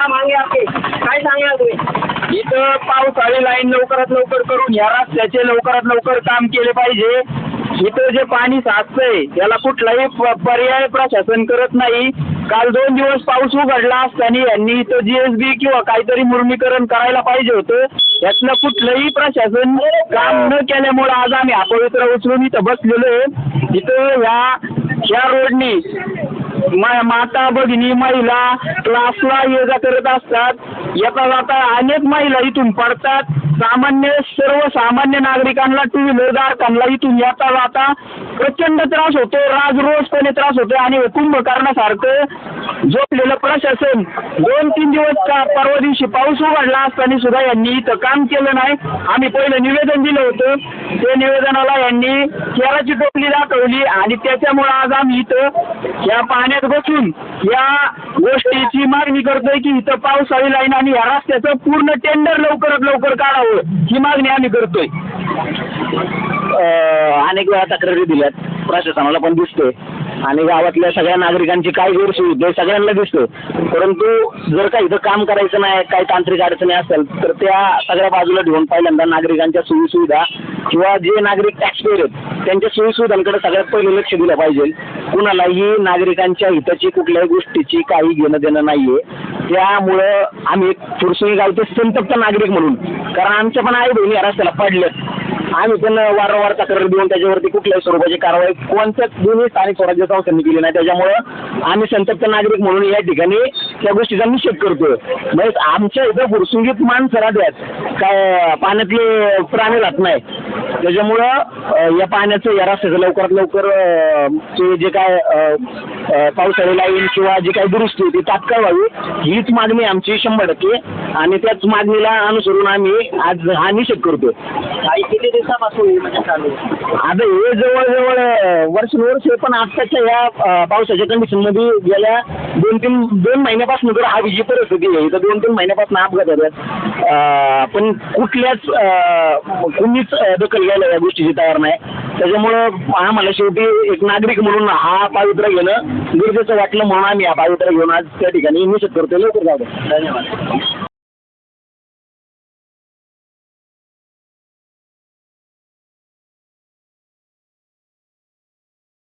या मागे आपले काय सांगा तुम्ही? इथं पावसाळी लाईन लवकरात लवकर करून या रस्त्याचे लवकरात लवकर काम केले पाहिजे. इथं जे पाणी साचतंय त्याला कुठलाही पर्याय प्रशासन करत नाही. काल दोन दिवस पाऊस उघडला असताना यांनी इथं जीएसबी किंवा काहीतरी मुर्मीकरण करायला पाहिजे होतं. यातलं कुठलंही प्रशासन काम न केल्यामुळे आज आम्ही अपवित्र उचलून इथं बसलेलो आहे. इथं ह्या ह्या रोडनी मा- माता भगिनी महिला क्लासला ये जा करत असतात. येता जाता अनेक महिला इथून पडतात. सामान्य सर्वसामान्य नागरिकांना टू व्हीलर धारकांना इथून येता जाता. प्रचंड त्रास होतो. राज रोजपणे त्रास होतो आणि हे कुंभकर्णासारखं झोपलेलं प्रशासन दोन तीन परवा दिवशी पाऊस उघडला असताना सुद्धा यांनी इथं काम केलं नाही. आम्ही पहिलं निवेदन दिलं होतं. ते निवेदनाला यांनी केराची टोपली दाखवली आणि त्याच्यामुळे आज आम्ही इथं या पाण्यात बसून या गोष्टीची मागणी करतोय की इथं पावसाळी लाईन आणि या रस्त्याचं पूर्ण टेंडर लवकरात लवकर काढावं ही मागणी आम्ही करतोय. अं, अनेक वेळा तक्रारी दिल्यात. प्रशासनाला पण दिसतोय. आणि गावातल्या सगळ्या नागरिकांची काय गैरसोय आहे सगळ्यांना दिसतं. परंतु जर का इथं काम करायचं नाही काही तांत्रिक अडचणी असेल तर त्या सगळ्या बाजूला ठेवून पहिल्यांदा नागरिकांच्या सोयीसुविधा किंवा जे नागरिक टॅक्सपेयर आहेत त्यांच्या सोयीसुविधांकडे सगळ्यात पहिले लक्ष दिलं पाहिजे. कुणालाही नागरिकांच्या हिताची कुठल्याही गोष्टीची काही घेणं देणं नाहीये. त्यामुळं आम्ही एक फुरसुई गावचे संतप्त नागरिक म्हणून. कारण आमच्या पण आई बहिणी या रस्त्याला पडल्यात. आम्ही पण वारंवार तक्रार देऊन त्याच्यावरती कुठल्याही स्वरूपाची कारवाई कोणत्याच दोन्ही स्थानिक स्वराज्य संस्थांनी केली नाही. त्याच्यामुळं आम्ही संतप्त नागरिक म्हणून या ठिकाणी त्या गोष्टीचा निषेध करतोय. म्हणजे आमच्या इथं फुरसुंगीत मान राहतात काय पाण्यातले प्राणी राहत नाही. त्याच्यामुळं या पाण्याचं या रस्त्याचं लवकरात लवकर ते जे काय पावसाळी लाईन किंवा जी काही दुरुस्ती आहे ती तात्काळ व्हावी हीच मागणी आमची शंभर टक्के आणि त्याच मागणीला अनुसरून आम्ही आज हा निषेध करतोय. काही किती दिवसापासून हे म्हणजे चालू आहे? आता हे जवळजवळ अं, वर्षानुवर्ष पण आत्ताच्या या अं, पावसाच्या कंडिशनमध्ये गेल्या दोन तीन दोन महिन्यापासून तर हा जी परिस्थिती आहे. तर दोन तीन महिन्यापासून अपघात होतात अं, पण कुठल्याच अं, कुणीच अं, दखल घ्यायला या गोष्टीची तयार नाही. त्याच्यामुळं आम्हाला शेवटी एक नागरिक म्हणून हा पावित्र्य घेणं गरजेचं वाटलं म्हणून आम्ही हा पावित्र्य घेऊन आज त्या ठिकाणी निषेध करतोय. लवकर जाऊ द्या. धन्यवाद.